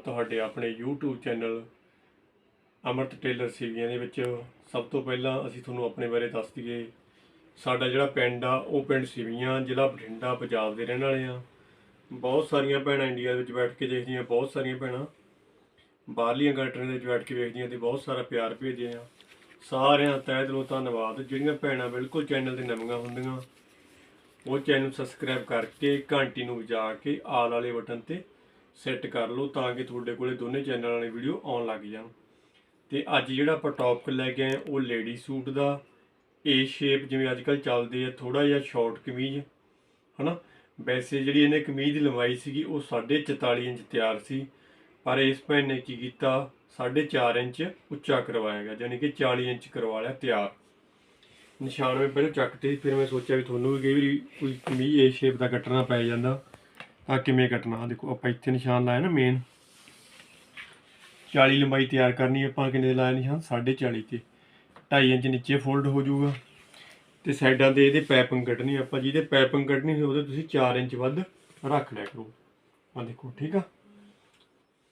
ਤੁਹਾਡੇ ਆਪਣੇ YouTube channel ਅਮਰਤ tailor ਸੀਵੀਆਂ ਦੇ ਵਿੱਚ ਸਭ ਤੋਂ ਪਹਿਲਾਂ ਅਸੀਂ ਤੁਹਾਨੂੰ ਆਪਣੇ ਬਾਰੇ ਦੱਸ ਦਈਏ। ਸਾਡਾ ਜਿਹੜਾ ਪਿੰਡ ਆ, ਉਹ ਪਿੰਡ ਸਿਵੀਆਂ, ਜ਼ਿਲ੍ਹਾ ਬਠਿੰਡਾ, ਪੰਜਾਬ ਦੇ ਰਹਿਣ ਵਾਲੇ ਆ। ਬਹੁਤ ਸਾਰੀਆਂ ਭੈਣਾਂ ਇੰਡੀਆ ਵਿੱਚ ਬੈਠ ਕੇ ਦੇਖਦੀਆਂ, ਬਹੁਤ ਸਾਰੀਆਂ ਭੈਣਾਂ ਬਾਹਰਲੀਆਂ ਕੰਟਰੀਆਂ ਦੇ ਵਿੱਚ ਬੈਠ ਕੇ ਵੇਖਦੀਆਂ ਤੇ ਬਹੁਤ ਸਾਰਾ ਪਿਆਰ ਭੇਜਦੇ ਆ। ਸਾਰਿਆਂ ਦਾ ਤਹਿ ਦਿਲੋਂ ਧੰਨਵਾਦ। ਜਿਹੜੀਆਂ ਭੈਣਾਂ ਬਿਲਕੁਲ ਚੈਨਲ ਤੇ ਨਵੀਆਂ ਹੁੰਦੀਆਂ, ਉਹ ਚੈਨਲ ਸਬਸਕ੍ਰਾਈਬ ਕਰਕੇ ਘੰਟੀ ਨੂੰ ਵਜਾ ਕੇ ਆਲ ਵਾਲੇ ਬਟਨ ਤੇ ਸੈੱਟ ਕਰ ਲਓ ਤਾਂ ਕਿ ਤੁਹਾਡੇ ਕੋਲੇ ਦੋਨੇ ਚੈਨਲਾਂ ਵਾਲੀ ਵੀਡੀਓ ਆਉਣ ਲੱਗ ਜਾਣ। ਤੇ ਅੱਜ ਜਿਹੜਾ ਆਪਾਂ ਟੌਪਿਕ ਲੈ ਕੇ ਆਏ ਉਹ ਲੇਡੀ ਸੂਟ ਦਾ। ਏ ਸ਼ੇਪ ਜਿਵੇਂ ਅੱਜ ਕੱਲ ਚੱਲਦੇ ਆ ਥੋੜਾ ਜਿਹਾ ਸ਼ਾਰਟ ਕਮੀਜ਼, ਹਨਾ? ਵੈਸੇ ਜਿਹੜੀ ਇਹਨੇ ਕਮੀਜ਼ ਦੀ ਲੰਬਾਈ ਸੀਗੀ, ਉਹ 44 ਇੰਚ ਤਿਆਰ ਸੀ, ਪਰ ਇਸ ਭੈਣ ਨੇ ਕੀ ਕੀਤਾ? 4.5 ਇੰਚ ਉੱਚਾ ਕਰਵਾਇਆ ਗਿਆ ਯਾਨੀ ਕਿ 40 ਇੰਚ ਕਰਵਾ ਲਿਆ ਤਿਆਰ। ਨਿਸ਼ਾਨ ਮੈਂ ਪਹਿਲਾਂ ਚੱਕਤੇ ਫਿਰ ਮੈਂ ਸੋਚਿਆ ਵੀ ਤੁਹਾਨੂੰ ਵੀ ਕਈ ਵਾਰੀ ਕੋਈ ਕਮੀਜ਼ ਏ ਸ਼ੇਪ ਦਾ ਕੱਟਣਾ ਪੈ ਜਾਂਦਾ। ਤਾਂ ਕਿਵੇਂ ਕੱਟਣਾ? ਆਹ ਦੇਖੋ, ਆਪਾਂ ਇੱਥੇ ਨਿਸ਼ਾਨ ਲਾਇਆ ਨਾ ਮੇਨ 40 ਲੰਬਾਈ ਤਿਆਰ ਕਰਨੀ, ਆਪਾਂ ਕਿੰਨੇ ਲਾਇਆ ਨਿਸ਼ਾਨ? 4.5 ਤੇ। 2.5 ਇੰਚ ਨੀਚੇ ਫੋਲਡ ਹੋ ਜਾਊਗਾ। ਤੇ ਸਾਈਡਾਂ ਤੇ ਇਹਦੇ ਪਾਈਪਿੰਗ ਕੱਢਣੀ ਆਪਾਂ। ਜਿਹਦੇ ਪਾਈਪਿੰਗ ਕੱਢਣੀ ਉਹਦੇ ਤੁਸੀਂ 4 ਇੰਚ ਵੱਧ ਰੱਖ ਲਿਆ ਕਰੋ। ਆ ਦੇਖੋ, ਠੀਕ ਆ?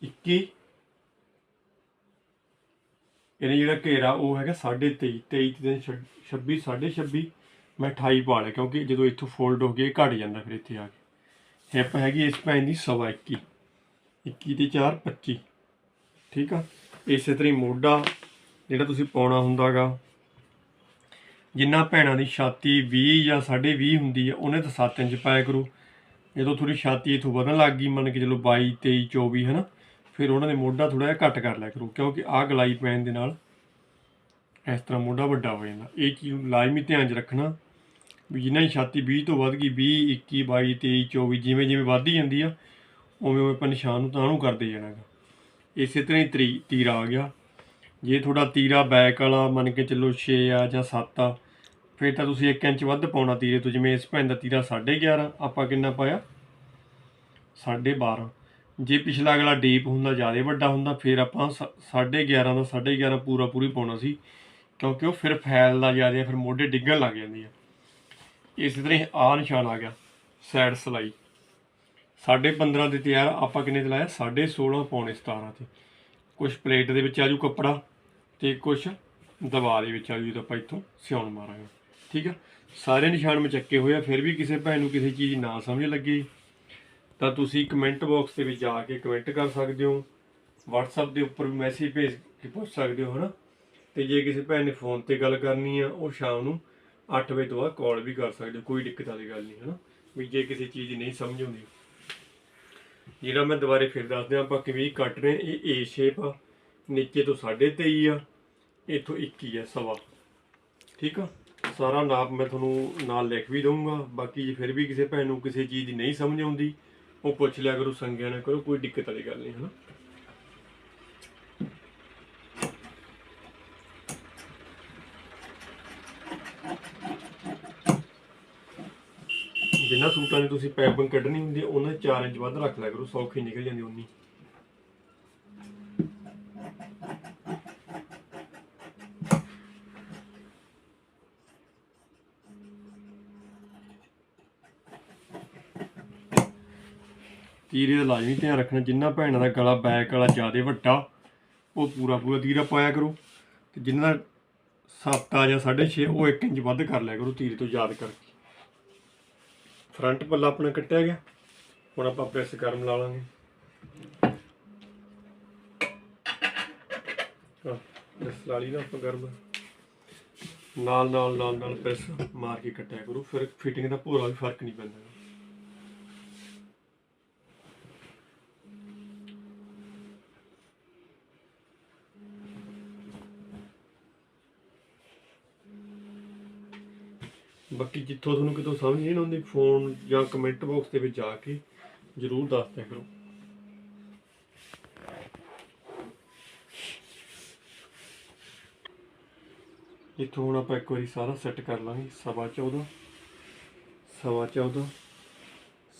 21 ਇਹਨੇ ਜਿਹੜਾ ਘੇਰਾ, ਉਹ ਹੈਗਾ 23.5 23 ਤੇ 26 26 ਮੈਂ 28 ਪਾ ਲਿਆ, ਕਿਉਂਕਿ ਜਦੋਂ ਇੱਥੋਂ ਫੋਲਡ ਹੋ ਕੇ ਇਹ ਘਟ ਜਾਂਦਾ ਫਿਰ ਇੱਥੇ ਆ ਕੇ। ਹਿੱਪ ਹੈਗੀ ਇਸ ਭੈਣ ਦੀ ਸਵਾ 21 21 ਤੇ 4 25 ਠੀਕ ਆ? ਇਸੇ ਤਰ੍ਹਾਂ ਹੀ ਮੋਢਾ ਜਿਹੜਾ ਤੁਸੀਂ ਪਾਉਣਾ ਹੁੰਦਾਗਾ। ਜਿੰਨਾ ਭੈਣਾਂ ਦੀ ਛਾਤੀ 20 ਜਾਂ 20.5 ਹੁੰਦੀ ਆ, ਉਹਨੇ ਤਾਂ 7 ਇੰਚ ਪਾਇਆ ਕਰੋ। ਜਦੋਂ ਥੋੜੀ ਛਾਤੀ ਇਥੋਂ ਵਧਣ ਲੱਗ ਗਈ, ਮੰਨ ਕੇ ਚਲੋ 22 23 24 ਨਾ ਫਿਰ ਉਹਨਾਂ ਦੇ ਮੋਢਾ ਥੋੜਾ ਜਿਹਾ ਘੱਟ ਕਰ ਲਿਆ ਕਰੋ, ਕਿਉਂਕਿ ਆਹ ਗਲਾਈ ਪੈਣ ਦੇ ਨਾਲ ਇਸ ਤਰ੍ਹਾਂ ਮੋਢਾ ਵੱਡਾ ਹੋ ਜਾਂਦਾ। ਇਹ ਚੀਜ਼ ਨੂੰ ਲਾਜ਼ਮੀ ਧਿਆਨ 'ਚ ਰੱਖਣਾ। ਵੀ ਜਿੰਨਾ ਦੀ ਛਾਤੀ 20 ਤੋਂ ਵੱਧ ਗਈ 20 21 22 23 24 ਜਿਵੇਂ ਜਿਵੇਂ ਵੱਧਦੀ ਜਾਂਦੀ ਆ, ਉਵੇਂ ਉਵੇਂ ਆਪਾਂ ਨਿਸ਼ਾਨ ਨੂੰ ਤਾਂ ਨੂੰ ਕਰਦੇ ਜਾਣਾ ਗਾ। ਇਸੇ ਤਰ੍ਹਾਂ ਹੀ ਤਰੀ, ਤੀਰਾ ਆ ਗਿਆ। ਜੇ ਤੁਹਾਡਾ ਤੀਰਾ ਬੈਕ ਵਾਲਾ ਮੰਨ ਕੇ ਚੱਲੋ 6 ਆ ਜਾਂ 7 ਆ, ਫਿਰ ਤਾਂ ਤੁਸੀਂ 1 ਇੰਚ ਵੱਧ ਪਾਉਣਾ ਤੀਰੇ ਤੋਂ, ਜਿਵੇਂ ਇਸ ਭੈਣ ਦਾ ਤੀਰਾ 11.5 ਆਪਾਂ ਕਿੰਨਾ ਪਾਇਆ? 12.5 ਜੇ ਪਿਛਲਾ ਅਗਲਾ ਡੀਪ ਹੁੰਦਾ, ਜ਼ਿਆਦਾ ਵੱਡਾ ਹੁੰਦਾ, ਫਿਰ ਆਪਾਂ 11.5 ਦਾ 11.5 ਪੂਰਾ ਪੂਰੀ ਪਾਉਣਾ ਸੀ, ਕਿਉਂਕਿ ਉਹ ਫਿਰ ਫੈਲਦਾ ਜ਼ਿਆਦਾ, ਫਿਰ ਮੋਢੇ ਡਿੱਗਣ ਲੱਗ ਜਾਂਦੀ ਆ। ਇਸੇ ਤਰ੍ਹਾਂ ਹੀ ਆਹ ਨਿਸ਼ਾਨ ਆ ਗਿਆ ਸਾਈਡ ਸਲਾਈ। 15.5 ਦੇ ਤਿਆਰ ਆਪਾਂ ਕਿੰਨੇ ਤੇ ਲਾਇਆ 16.5 ਪੌਣੇ 17 ਤੇ। ਕੁਝ ਪਲੇਟ ਦੇ ਵਿੱਚ ਆਜੂ ਕੱਪੜਾ ਤੇ ਕੁਝ ਦਬਾ ਦੇ ਵਿੱਚ ਆਜੂ ਜਦੋਂ ਆਪਾਂ ਇੱਥੋਂ ਸਿਉਣ ਮਾਰਾਂਗੇ। ਠੀਕ ਆ? ਸਾਰੇ ਨਿਸ਼ਾਨ ਮਚੱਕੇ ਹੋਏ ਆ, ਫਿਰ ਵੀ ਕਿਸੇ ਭੈਣ ਨੂੰ ਕਿਸੇ ਚੀਜ਼ ਨਾ ਸਮਝ ਲੱਗੇ। ਤਾਂ ਤੁਸੀਂ ਕਮੈਂਟ ਬਾਕਸ ਦੇ ਵਿੱਚ ਜਾ ਕੇ ਕਮੈਂਟ ਕਰ ਸਕਦੇ ਹੋ। WhatsApp ਦੇ ਉੱਪਰ ਵੀ ਮੈਸੇਜ ਭੇਜ ਕੇ ਪੁੱਛ ਸਕਦੇ ਹੋ, ਹਨਾ? ਤੇ ਜੇ ਕਿਸੇ ਭੈਣ ਨੇ ਫੋਨ ਤੇ ਗੱਲ ਕਰਨੀ ਆ, ਉਹ ਸ਼ਾਮ ਨੂੰ 8 ਵਜੇ ਤੋਂ ਬਾਅਦ ਕਾਲ ਵੀ ਕਰ ਸਕਦੇ ਹੋ, ਕੋਈ ਦਿੱਕਤ ਵਾਲੀ ਗੱਲ ਨਹੀਂ ਹੈ ਨਾ ਵੀ ਜੇ ਕਿਸੇ ਚੀਜ਼ ਨਹੀਂ ਸਮਝ ਆਉਂਦੀ। ਜਿਹੜਾ ਮੈਂ ਦੁਬਾਰੇ ਫਿਰ ਦੱਸ ਦਿਆਂ, ਆਪਾਂ ਕਿਵੇਂ ਕੱਟ ਰਹੇ ਇਹ ਏ ਸ਼ੇਪ ਆ, ਨੀਚੇ ਤੋਂ 23.5 ਆ, ਇੱਥੋਂ 21 ਆ ਸਵਾ। ਠੀਕ ਆ? ਸਾਰਾ ਨਾਪ ਮੈਂ ਤੁਹਾਨੂੰ ਨਾਲ ਲਿਖ ਵੀ ਦਊਂਗਾ, ਬਾਕੀ ਜੇ ਫਿਰ ਵੀ ਕਿਸੇ ਭੈਣ ਨੂੰ ਕਿਸੇ ਚੀਜ਼ ਦੀ ਨਹੀਂ ਸਮਝ ਆਉਂਦੀ, ਉਹ ਪੁੱਛ ਲਿਆ ਕਰੋ, ਸੰਗਿਆ ਨਾ ਕਰੋ, ਕੋਈ ਦਿੱਕਤ ਵਾਲੀ ਗੱਲ ਨਹੀਂ ਹੈ ਨਾ ਜਿੰਨਾ ਸੂਟਾਂ ਦੀ ਤੁਸੀਂ ਪੈਪਿੰਗ ਕੱਢਣੀ ਹੁੰਦੀ ਹੈ ਉਹਨਾਂ 4 ਇੰਚ ਵੱਧ ਰੱਖ ਲਿਆ ਕਰੋ, ਸੌਖੀ ਨਿਕਲ ਜਾਂਦੀ ਉਨੀ ਤੀਰੇ ਦਾ ਲਾਜ਼ਮੀ ਧਿਆਨ ਰੱਖਣਾ, ਜਿੰਨਾ ਭੈਣਾਂ ਦਾ ਗਲਾ ਬੈਕ ਵਾਲਾ ਜ਼ਿਆਦਾ ਵੱਡਾ, ਉਹ ਪੂਰਾ ਪੂਰਾ ਤੀਰਾ ਪਾਇਆ ਕਰੋ। ਤੇ ਜਿੰਨਾ ਦਾ 7 ਆ ਜਾਂ 6.5 ਉਹ 1 ਇੰਚ ਵੱਧ ਕਰ ਲਿਆ ਕਰੋ ਤੀਰੇ ਤੋਂ ਯਾਦ ਕਰਕੇ। ਫਰੰਟ ਪੱਲਾ ਆਪਣਾ ਕੱਟਿਆ ਗਿਆ। ਹੁਣ ਆਪਾਂ ਪ੍ਰੈਸ ਗਰਮ ਲਾ ਲਾਂਗੇ। ਹਾਂ, ਪ੍ਰੈਸ ਲਾ ਲਈ ਨਾ ਆਪਾਂ ਗਰਮ। ਨਾਲ ਨਾਲ ਨਾਲ ਨਾਲ ਪ੍ਰੈਸ ਮਾਰ ਕੇ ਕੱਟਿਆ ਕਰੋ। ਫਿਰ ਫਿਟਿੰਗ ਦਾ ਭੋਰਾ ਵੀ ਫ਼ਰਕ ਨਹੀਂ ਪੈਂਦਾ। ਬਾਕੀ ਜਿੱਥੋਂ ਤੁਹਾਨੂੰ ਕਿਤੋਂ ਸਮਝ ਨਹੀਂ ਆਉਂਦੀ ਫੋਨ ਜਾਂ ਕਮੈਂਟ ਬਾਕਸ ਦੇ ਵਿੱਚ ਜਾ ਕੇ ਜਰੂਰ ਦੱਸ ਦਿਆ ਕਰੋ। ਇੱਥੋਂ ਹੁਣ ਆਪਾਂ ਇੱਕ ਵਾਰੀ ਸਾਰਾ ਸੈੱਟ ਕਰ ਲਾਂਗੇ, ਸਵਾ 14 ਸਵਾ 14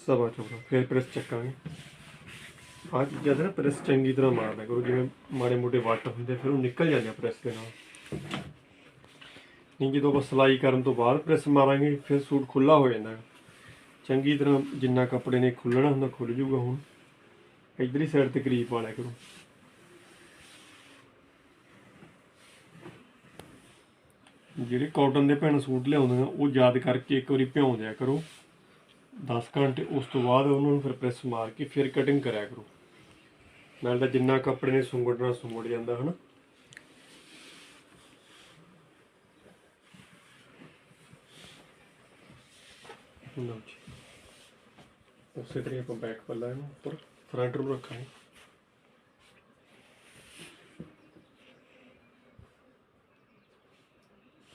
ਸਵਾ 14 ਫਿਰ ਪ੍ਰੈਸ ਚੱਕਾਂਗੇ। ਆਹ ਚੀਜ਼ਾਂ ਦਾ ਨਾ ਪ੍ਰੈਸ ਚੰਗੀ ਤਰ੍ਹਾਂ ਮਾਰਨਾ ਕਰੋ, ਜਿਵੇਂ ਮਾੜੇ ਮੋਟੇ ਵੱਟ ਹੁੰਦੇ, ਫਿਰ ਉਹ ਨਿਕਲ ਜਾਂਦੇ ਆ ਪ੍ਰੈਸ ਦੇ ਨਾਲ। ਨਹੀਂ, ਜਦੋਂ ਆਪਾਂ ਸਿਲਾਈ ਕਰਨ ਤੋਂ ਬਾਅਦ ਪ੍ਰੈਸ ਮਾਰਾਂਗੇ, ਫਿਰ ਸੂਟ ਖੁੱਲਾ ਹੋ ਜਾਂਦਾ ਹੈ। ਚੰਗੀ ਤਰ੍ਹਾਂ ਜਿੰਨਾ ਕੱਪੜੇ ਨੇ ਖੁੱਲਣਾ ਹੁੰਦਾ ਖੁੱਲ ਜੂਗਾ ਹੁਣ। ਇਧਰਲੀ ਸਾਈਡ ਤੇ ਕਰੀਬ ਪਾ ਲਿਆ ਕਰੋ। ਜਿਹੜੇ ਕਾਟਨ ਦੇ ਭੈਣ ਸੂਟ ਲਿਆਉਂਦੇ ਆ ਉਹ ਯਾਦ ਕਰਕੇ ਇੱਕ ਵਾਰੀ ਭਿਉਂ ਦਿਆ ਕਰੋ। 10 ਘੰਟੇ, ਉਸ ਤੋਂ ਬਾਅਦ ਉਹਨਾਂ ਨੂੰ ਫਿਰ ਪ੍ਰੈਸ ਮਾਰ ਕੇ ਫਿਰ ਕਟਿੰਗ ਕਰਿਆ ਕਰੋ। ਨਾਲ ਤਾਂ ਜਿੰਨਾ ਕੱਪੜੇ ਨੇ ਸੁੰਗੜਨਾ ਸੁੰਗੜ ਜਾਂਦਾ, ਹਨਾ? ਲਓ ਜੀ ਉਸੇ ਤਰ੍ਹਾਂ ਆਪਾਂ ਬੈਕ ਪੱਲਾ ਇਹਨੂੰ ਉੱਪਰ ਫਰੰਟ ਨੂੰ ਰੱਖਾਂਗੇ।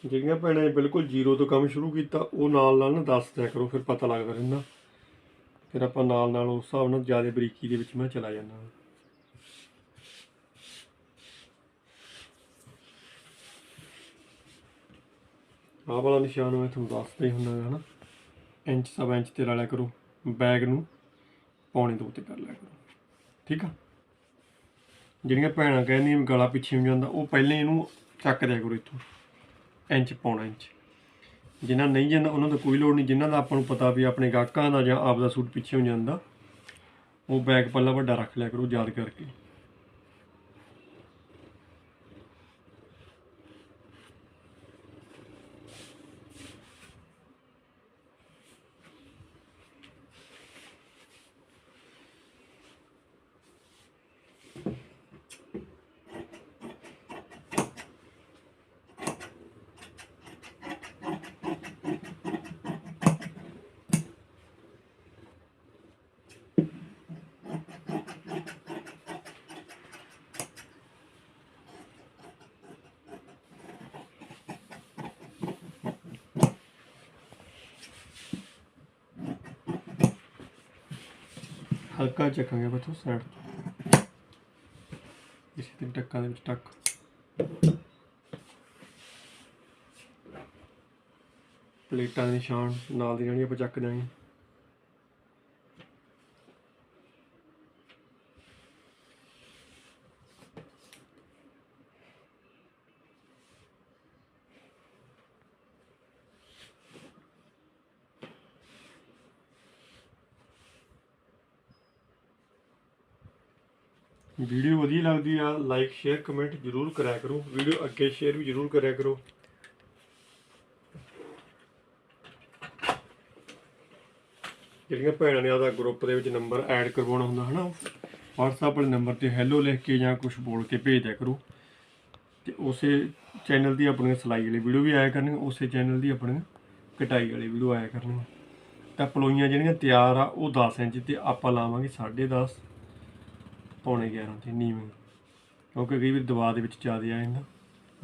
ਜਿਹੜੀਆਂ ਭੈਣਾਂ ਬਿਲਕੁਲ ਜ਼ੀਰੋ ਤੋਂ ਕੰਮ ਸ਼ੁਰੂ ਕੀਤਾ, ਉਹ ਨਾਲ ਨਾਲ ਨਾ ਦੱਸ ਦਿਆ ਕਰੋ, ਫਿਰ ਪਤਾ ਲੱਗਦਾ ਰਹਿੰਦਾ। ਫਿਰ ਆਪਾਂ ਨਾਲ ਨਾਲ ਉਸ ਹਿਸਾਬ ਨਾਲ ਜ਼ਿਆਦਾ ਬਰੀਕੀ ਦੇ ਵਿੱਚ ਮੈਂ ਚਲਾ ਜਾਂਦਾ ਆਹ ਵਾਲਾ ਨਿਸ਼ਾਨ ਮੈਂ ਤੁਹਾਨੂੰ ਦੱਸਦਾ ਹੀ ਹੁੰਦਾ ਹੈ ਨਾ। ਇੰਚ ਸਵਾ ਇੰਚ ਤੇ ਲਾ ਲਿਆ ਕਰੋ, ਬੈਗ ਨੂੰ ਪੌਣੇ ਦੋ ਤੇ ਕਰ ਲਿਆ ਕਰੋ, ਠੀਕ ਆ? ਜਿਹੜੀਆਂ ਭੈਣਾਂ ਕਹਿੰਦੀਆਂ ਵੀ ਗਲਾ ਪਿੱਛੇ ਨੂੰ ਜਾਂਦਾ, ਉਹ ਪਹਿਲੇ ਇਹਨੂੰ ਚੱਕ ਦਿਆ ਕਰੋ ਇੱਥੋਂ, ਇੰਚ ਪੌਣਾ ਇੰਚ। ਜਿਨ੍ਹਾਂ ਨਹੀਂ ਜਾਂਦਾ, ਉਹਨਾਂ ਦਾ ਕੋਈ ਲੋੜ ਨਹੀਂ ਜਿਨ੍ਹਾਂ ਦਾ ਆਪਾਂ ਨੂੰ ਪਤਾ ਵੀ ਆਪਣੇ ਗਾਹਕਾਂ ਦਾ ਜਾਂ ਆਪ ਦਾ ਸੂਟ ਪਿੱਛੇ ਹੋ ਜਾਂਦਾ, ਉਹ ਬੈਗ ਪੱਲਾ ਵੱਡਾ ਰੱਖ ਲਿਆ ਕਰੋ ਯਾਦ ਕਰਕੇ। ਹਲਕਾ ਚੱਕਾਂਗੇ ਬੱਚੋ ਸਾਈਡ ਤੋਂ। ਇਸੇ ਤੇ ਟੱਕਾਂ ਦੇ ਵਿੱਚ ਟੱਕ। ਪਲੇਟਾਂ ਦੇ ਨਿਸ਼ਾਨ ਨਾਲ ਦੀ ਜਿਹੜੀਆਂ ਆਪਾਂ ਚੱਕ ਦਾਂਗੇ ਵੀਡੀਓ ਵਧੀਆ ਲੱਗਦੀ ਆ ਲਾਈਕ ਸ਼ੇਅਰ ਕਮੈਂਟ ਜਰੂਰ ਕਰਿਆ ਕਰੋ। ਵੀਡੀਓ ਅੱਗੇ ਸ਼ੇਅਰ ਵੀ ਜਰੂਰ ਕਰਿਆ ਕਰੋ। ਜਿਹੜੀਆਂ ਭੈਣਾਂ ਨੇ ਆਦਾ ਗਰੁੱਪ ਦੇ ਵਿੱਚ ਨੰਬਰ ਐਡ ਕਰਵਾਉਣਾ ਹੁੰਦਾ, ਹਨਾ? WhatsApp ਵਾਲੇ ਨੰਬਰ ਤੇ ਹੈਲੋ ਲਿਖ ਕੇ ਜਾਂ ਕੁਝ ਬੋਲ ਕੇ ਭੇਜ ਦਿਆ ਕਰੋ। ਤੇ ਉਸੇ ਚੈਨਲ ਦੀ ਆਪਣੀਆਂ ਸਿਲਾਈ ਵਾਲੀ ਵੀਡੀਓ ਵੀ ਆਇਆ ਕਰਨਗੀਆਂ ਉਸੇ ਚੈਨਲ ਦੀ ਆਪਣੀਆਂ ਕਟਾਈ ਵਾਲੀ ਵੀਡੀਓ ਆਇਆ ਕਰਨਗੀਆਂ ਤਾਂ ਪਲੋਈਆਂ ਜਿਹੜੀਆਂ ਤਿਆਰ ਆ, ਉਹ 10 ਇੰਚ ਤੇ ਆਪਾਂ ਲਾਵਾਂਗੇ 10.5 ਪੌਣੇ 11 ਤੇ ਨੀਵੇਂ ਕਿਉਂਕਿ ਕਈ ਵਾਰ ਦਵਾ ਦੇ ਵਿੱਚ ਜ਼ਿਆਦਾ ਆ ਜਾਂਦਾ।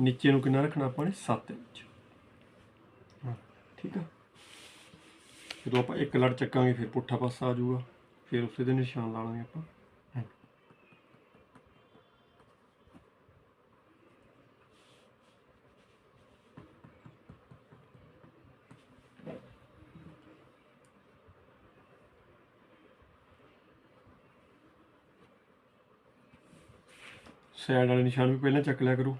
ਨੀਚੇ ਨੂੰ ਕਿੰਨਾ ਰੱਖਣਾ ਆਪਾਂ ਨੇ? 7 ਇੰਚ। ਹਾਂ, ਠੀਕ ਆ। ਜਦੋਂ ਆਪਾਂ ਇੱਕ ਲੜ ਚੱਕਾਂਗੇ, ਫਿਰ ਪੁੱਠਾ ਪਾਸਾ ਆ ਜਾਊਗਾ। ਫਿਰ ਉਸੇ ਦੇ ਨਿਸ਼ਾਨ ਲਾ ਲਾਂਗੇ ਆਪਾਂ। ਸਾਈਡ ਵਾਲੇ ਨਿਸ਼ਾਨ ਵੀ ਪਹਿਲਾਂ ਚੱਕ ਲਿਆ ਕਰੋ।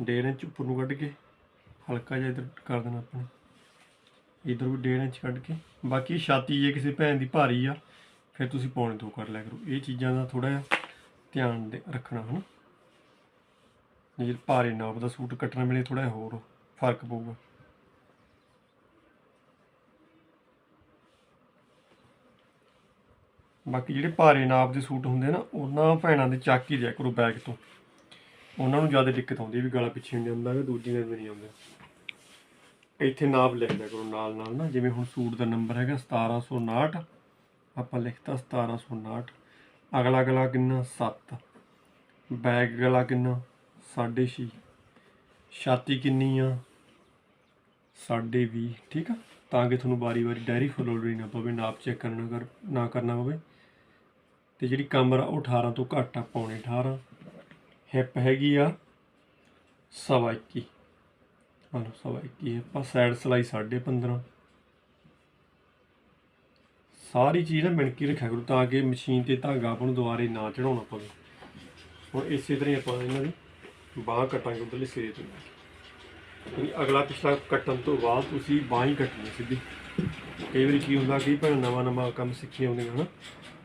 ਡੇਢ ਇੰਚ ਉੱਪਰ ਨੂੰ ਕੱਢ ਕੇ ਹਲਕਾ ਜਿਹਾ ਇਧਰ ਕਰ ਦੇਣਾ ਆਪਣੇ ਇਧਰ ਵੀ ਡੇਢ ਇੰਚ ਕੱਢ ਕੇ। ਬਾਕੀ ਛਾਤੀ ਜੇ ਕਿਸੇ ਭੈਣ ਦੀ ਭਾਰੀ ਆ, ਫਿਰ ਤੁਸੀਂ ਪੌਣੇ ਦੋ ਕਰ ਲਿਆ ਕਰੋ। ਇਹ ਚੀਜ਼ਾਂ ਦਾ ਥੋੜਾ ਜਿਹਾ ਧਿਆਨ ਦੇ ਰੱਖਣਾ, ਹਨਾ? ਜੇ ਭਾਰੀ ਨਾਪ ਦਾ ਸੂਟ ਕੱਟਣ ਵੇਲੇ ਥੋੜਾ ਜਿਹਾ ਹੋਰ ਫ਼ਰਕ ਪਊਗਾ। ਬਾਕੀ ਜਿਹੜੇ ਭਾਰੇ ਨਾਪ ਦੇ ਸੂਟ ਹੁੰਦੇ ਨਾ, ਉਹਨਾਂ ਭੈਣਾਂ ਦੇ ਚੱਕ ਹੀ ਦਿਆ ਕਰੋ ਬੈਗ ਤੋਂ। ਉਹਨਾਂ ਨੂੰ ਜ਼ਿਆਦਾ ਦਿੱਕਤ ਆਉਂਦੀ ਵੀ ਗਲਾ ਪਿੱਛੇ ਨਹੀਂ ਜਾਂਦਾ ਕਿ ਦੂਜੀ ਨਾਲ ਨਹੀਂ ਆਉਂਦਾ। ਇੱਥੇ ਨਾਪ ਲਿਖ ਦਿਆ ਕਰੋ ਨਾਲ ਨਾਲ ਨਾ, ਜਿਵੇਂ ਹੁਣ ਸੂਟ ਦਾ ਨੰਬਰ ਹੈਗਾ 1759 ਆਪਾਂ ਲਿਖਤਾ 1759 ਅਗਲਾ ਗਲਾ ਕਿੰਨਾ? 7 ਬੈਗ ਗਲਾ ਕਿੰਨਾ? 6.5 ਛਾਤੀ ਕਿੰਨੀ ਆ? 20 ਠੀਕ ਆ? ਤਾਂ ਕਿ ਤੁਹਾਨੂੰ ਵਾਰੀ-ਵਾਰੀ ਡਾਇਰੀ ਫਲੋਡਰੀ ਨਾ ਪਵੇ, ਨਾਪ ਚੈੱਕ ਕਰਨਾ ਕਰ ਨਾ ਕਰਨਾ ਪਵੇ। ਤੇ ਜਿਹੜੀ ਕਮਰ ਆ, ਉਹ 18 ਤੋਂ ਘੱਟ ਆ, ਪੌਣੇ 18 ਹਿੱਪ ਹੈਗੀ ਆ ਸਵਾ 21 ਹਾਂ ਸਵਾ 21 ਆਪਾਂ ਸਾਈਡ ਸਲਾਈ 15.5 ਸਾਰੀ ਚੀਜ਼ ਨਾ ਮਿਣਕੀ ਰੱਖਿਆ ਕਰੋ ਤਾਂ ਕਿ ਮਸ਼ੀਨ ਤੇ ਧਾਗਾ ਆਪਾਂ ਨੂੰ ਦੁਬਾਰੇ ਨਾ ਚੜਾਉਣਾ ਪਵੇ। ਹੁਣ ਇਸੇ ਤਰ੍ਹਾਂ ਹੀ ਆਪਾਂ ਇਹਨਾਂ ਦੀ ਬਾਹ ਕੱਟਾਂਗੇ ਉਧਰਲੇ ਸਿਰੇ ਤੋਂ ਅਗਲਾ ਪਿਛਲਾ ਕੱਟਣ ਤੋਂ ਬਾਅਦ ਤੁਸੀਂ ਬਾਹ ਹੀ ਕੱਟਣੀ ਸਿੱਧੀ। ਕਈ ਵਾਰੀ ਕੀ ਹੁੰਦਾ ਕਿ ਭੈਣ ਨਵਾਂ ਨਵਾਂ ਕੰਮ ਸਿੱਖੀ ਆਉਂਦੀਆਂ ਹਨਾ,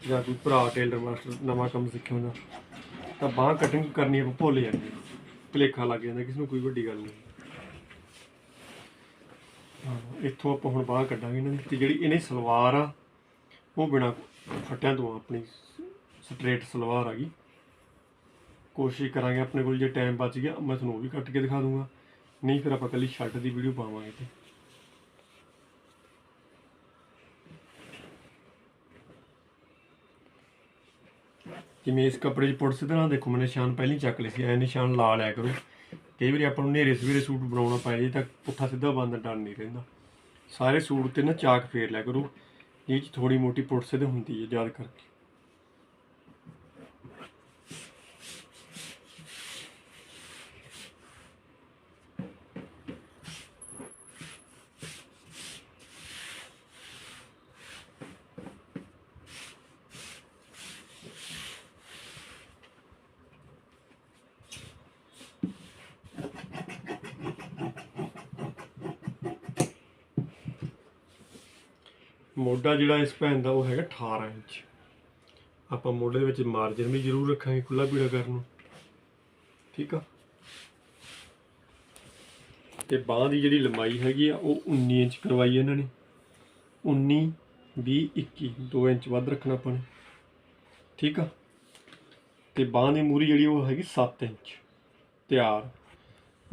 ਜਾਂ ਕੋਈ ਭਰਾ ਟੇਲਰ ਮਾਸਟਰ ਨਵਾਂ ਕੰਮ ਸਿੱਖਿਆ ਹੁੰਦਾ, ਤਾਂ ਬਾਹ ਕਟਿੰਗ ਕਰਨੀ ਆਪਾਂ ਭੁੱਲ ਜਾਂਦੇ ਹਾਂ। ਭੁਲੇਖਾ ਲੱਗ ਜਾਂਦਾ, ਕਿਸ ਨੂੰ ਕੋਈ ਵੱਡੀ ਗੱਲ ਨਹੀਂ। ਇੱਥੋਂ ਆਪਾਂ ਹੁਣ ਬਾਹ ਕੱਢਾਂਗੇ ਇਹਨਾਂ ਦੀ, ਤੇ ਜਿਹੜੀ ਇਹਨੇ ਸਲਵਾਰ ਆ, ਉਹ ਬਿਨਾ ਫੱਟਿਆਂ ਤੋਂ ਆ ਆਪਣੀ ਸਟ੍ਰੇਟ ਸਲਵਾਰ ਆ ਗਈ। ਕੋਸ਼ਿਸ਼ ਕਰਾਂਗੇ ਆਪਣੇ ਕੋਲ ਜੇ ਟਾਈਮ ਬਚ ਗਿਆ, ਮੈਂ ਤੁਹਾਨੂੰ ਉਹ ਵੀ ਕੱਟ ਕੇ ਦਿਖਾ ਦੂੰਗਾ। ਨਹੀਂ, ਫਿਰ ਆਪਾਂ ਕੱਲੀ ਸ਼ਰਟ ਦੀ ਵੀਡੀਓ ਪਾਵਾਂਗੇ ਤੇ ਜਿਵੇਂ ਇਸ ਕੱਪੜੇ 'ਚ ਪੁੱਟ ਸਿੱਧਾ ਨਾ ਦੇਖੋ, ਮੈਂ ਨਿਸ਼ਾਨ ਪਹਿਲਾਂ ਹੀ ਚੱਕ ਲਏ ਸੀ, ਐ ਨਿਸ਼ਾਨ ਲਾ ਲਿਆ ਕਰੋ। ਕਈ ਵਾਰੀ ਆਪਾਂ ਨੂੰ ਨੇਰੇ ਸਵੇਰੇ ਸੂਟ ਬਣਾਉਣਾ ਪੈ ਜੇ ਤਾਂ ਪੁੱਠਾ ਸਿੱਧਾ ਬੰਦ ਡਰ ਨਹੀਂ ਰਹਿੰਦਾ। ਸਾਰੇ ਸੂਟ ਤੇ ਨਾ ਚਾਕ ਫੇਰ ਲਿਆ ਕਰੋ ਇਹ 'ਚ ਥੋੜੀ ਮੋਟੀ ਪੁੱਟ ਸਿੱਧ ਹੁੰਦੀ ਹੈ, ਯਾਦ ਕਰਕੇ। ਮੋਢਾ ਜਿਹੜਾ ਇਸ ਭੈਣ ਦਾ ਉਹ ਹੈਗਾ 18 ਇੰਚ। ਆਪਾਂ ਮੋਢੇ ਦੇ ਵਿੱਚ ਮਾਰਜਨ ਵੀ ਜ਼ਰੂਰ ਰੱਖਾਂਗੇ ਖੁੱਲਾ ਪੀੜਾ ਕਰਨ ਨੂੰ। ਠੀਕ ਆ? ਤੇ ਬਾਹ ਦੀ ਜਿਹੜੀ ਲੰਬਾਈ ਹੈਗੀ ਆ, ਉਹ 19 ਇੰਚ ਕਰਵਾਈ ਇਹਨਾਂ ਨੇ। 19 20 21 2 ਇੰਚ ਵੱਧ ਰੱਖਣਾ ਆਪਾਂ ਨੇ। ਠੀਕ ਆ? ਤੇ ਬਾਹ ਦੀ ਮੂਰੀ ਜਿਹੜੀ ਉਹ ਹੈਗੀ 7 ਇੰਚ। ਤਿਆਰ।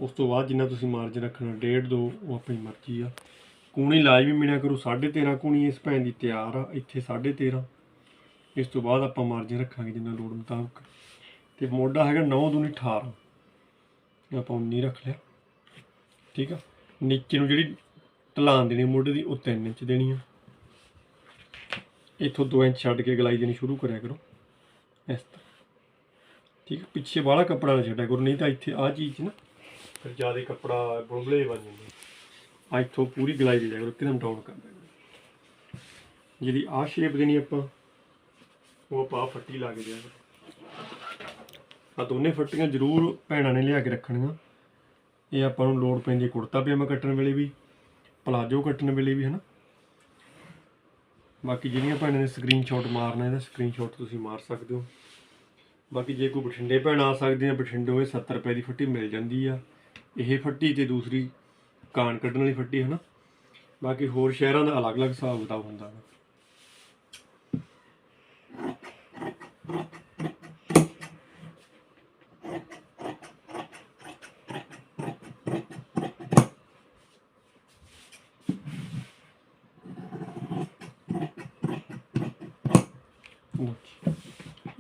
ਉਸ ਤੋਂ ਬਾਅਦ ਜਿੰਨਾ ਤੁਸੀਂ ਮਾਰਜਨ ਰੱਖਣਾ 1.5 2 ਉਹ ਆਪਣੀ ਮਰਜ਼ੀ ਆ। ਕੂਣੀ ਲਾਜ ਵੀ ਮਿਲਿਆ ਕਰੂ 13.5 ਕੂਣੀ ਇਸ ਭੈਣ ਦੀ ਤਿਆਰ ਆ, ਇੱਥੇ 13.5 ਇਸ ਤੋਂ ਬਾਅਦ ਆਪਾਂ ਮਾਰਜਨ ਰੱਖਾਂਗੇ ਜਿੰਨਾ ਲੋੜ ਮੁਤਾਬਕ। ਤੇ ਮੋਢਾ ਹੈਗਾ 9 ਦੂਣੀ 18 ਇਹ ਆਪਾਂ 19 ਰੱਖ ਲਿਆ। ਠੀਕ ਆ? ਨੀਚੇ ਨੂੰ ਜਿਹੜੀ ਢਲਾਨ ਦੇਣੀ ਮੋਢੇ ਦੀ, ਉਹ 3 ਇੰਚ ਦੇਣੀ ਆ। ਇੱਥੋਂ 2 ਇੰਚ ਛੱਡ ਕੇ ਗਲਾਈ ਦੇਣੀ ਸ਼ੁਰੂ ਕਰਿਆ ਕਰੋ। ਇਸ ਤਰ੍ਹਾਂ। ਠੀਕ ਆ? ਪਿੱਛੇ ਵਾਲਾ ਕੱਪੜਾ ਨਾ ਛੱਡਿਆ ਕਰੋ, ਨਹੀਂ ਤਾਂ ਇੱਥੇ ਆ ਚੀਜ਼ 'ਚ ਨਾ ਫਿਰ ਜ਼ਿਆਦਾ ਕੱਪੜਾ ਬੁਲਬੁਲੇ ਬਣ ਜਾਂਦੇ ਆ ਇੱਥੋਂ ਪੂਰੀ ਗਲਾਈ ਦੇ ਜਾਗਰ ਇੱਕਦਮ ਡਾਊਨ ਕਰ ਦੇਣਾ ਜਿਹੜੀ ਆ ਸ਼ੇਪ ਦੇਣੀ ਆਪਾਂ, ਉਹ ਆਪਾਂ ਫੱਟੀ ਲਾ ਕੇ ਦਿਆਂਗੇ ਆ ਦੋਨੇ ਫੱਟੀਆਂ ਜ਼ਰੂਰ ਭੈਣਾਂ ਨੇ ਲਿਆ ਕੇ ਰੱਖਣੀਆਂ। ਇਹ ਆਪਾਂ ਨੂੰ ਲੋੜ ਪੈਂਦੀ ਕੁੜਤਾ ਪਜਾਮਾ ਕੱਟਣ ਵੇਲੇ ਵੀ, ਪਲਾਜੋ ਕੱਟਣ ਵੇਲੇ ਵੀ, ਹਨਾ? ਬਾਕੀ ਜਿਹੜੀਆਂ ਭੈਣਾਂ ਨੇ ਸਕਰੀਨਸ਼ਾਟ ਮਾਰਨਾ, ਇਹਦਾ ਸਕਰੀਨਸ਼ਾਟ ਤੁਸੀਂ ਮਾਰ ਸਕਦੇ ਹੋ। ਬਾਕੀ ਜੇ ਕੋਈ ਬਠਿੰਡੇ ਭੈਣ ਆ ਸਕਦੇ ਆ ਬਠਿੰਡੇ ਹੋਏ 70 ਰੁਪਏ ਦੀ ਫੱਟੀ ਮਿਲ ਜਾਂਦੀ ਆ। ਇਹ ਫੱਟੀ ਤੇ ਦੂਸਰੀ ਕਾਨ ਕੱਢਣ ਵਾਲੀ ਫੱਟੀ ਹੈ ਨਾ। ਬਾਕੀ ਹੋਰ ਸ਼ਹਿਰਾਂ ਦਾ ਅਲੱਗ-ਅਲੱਗ ਹਿਸਾਬ ਕਿਤਾਬ ਹੁੰਦਾ ਹੈ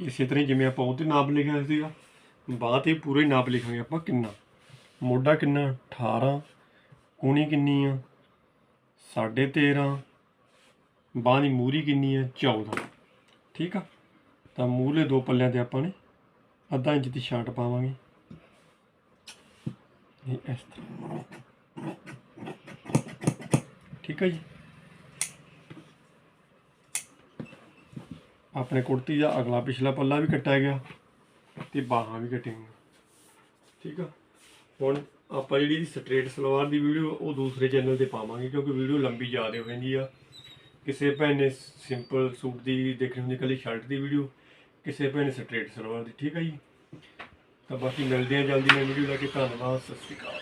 ਇਸੇ ਤਰ੍ਹਾਂ ਹੀ ਜਿਵੇਂ ਆਪਾਂ ਉਹਤੇ ਨਾਪ ਲਿਖਿਆ ਸੀਗਾ, ਬਾਅਦ ਤੇ ਪੂਰਾ ਹੀ ਨਾਪ ਲਿਖਾਂਗੇ ਆਪਾਂ ਕਿੰਨਾ। ਮੋਢਾ ਕਿੰਨਾ? 18 ਕੂਣੀ ਕਿੰਨੀ ਆ? 13.5 ਬਾਂਹ ਦੀ ਮੂਰੀ ਕਿੰਨੀ ਆ? 14 ਠੀਕ ਆ? ਤਾਂ ਮੂਹਰਲੇ ਦੋ ਪੱਲਿਆਂ ਤੇ ਆਪਾਂ ਨੇ ਅੱਧਾ ਇੰਚ ਦੀ ਛਾਂਟ ਪਾਵਾਂਗੇ। ਇਹ ਇਸ ਤਰ੍ਹਾਂ। ਠੀਕ ਆ ਜੀ? ਆਪਣੇ ਕੁੜਤੀ ਦਾ ਅਗਲਾ ਪਿਛਲਾ ਪੱਲਾ ਵੀ ਕੱਟਿਆ ਗਿਆ ਤੇ ਬਾਹਾਂ ਵੀ ਕੱਟੀਆਂ ਠੀਕ ਆ? ਹੁਣ ਆਪਾਂ ਜਿਹੜੀ ਇਹਦੀ ਸਟ੍ਰੇਟ ਸਲਵਾਰ ਦੀ ਵੀਡੀਓ ਉਹ ਦੂਸਰੇ ਚੈਨਲ ਤੇ ਪਾਵਾਂਗੇ, ਕਿਉਂਕਿ ਵੀਡੀਓ ਲੰਬੀ ਜ਼ਿਆਦਾ ਹੋ ਜਾਂਦੀ ਆ। ਕਿਸੇ ਭੈਣ ਨੇ ਸਿੰਪਲ ਸੂਟ ਦੀ ਦੇਖਣੀ ਹੁੰਦੀ ਕੱਲੀ ਸ਼ਰਟ ਦੀ ਵੀਡੀਓ ਕਿਸੇ ਭੈਣ ਨੇ ਸਟ੍ਰੇਟ ਸਲਵਾਰ ਦੀ, ਠੀਕ ਆ ਜੀ? ਤਾਂ ਬਾਕੀ ਮਿਲਦੇ ਆ ਜਲਦੀ ਮੈਂ ਵੀਡੀਓ ਲੈ ਕੇ, ਧੰਨਵਾਦ, ਸਤਿ ਸ਼੍ਰੀ ਅਕਾਲ।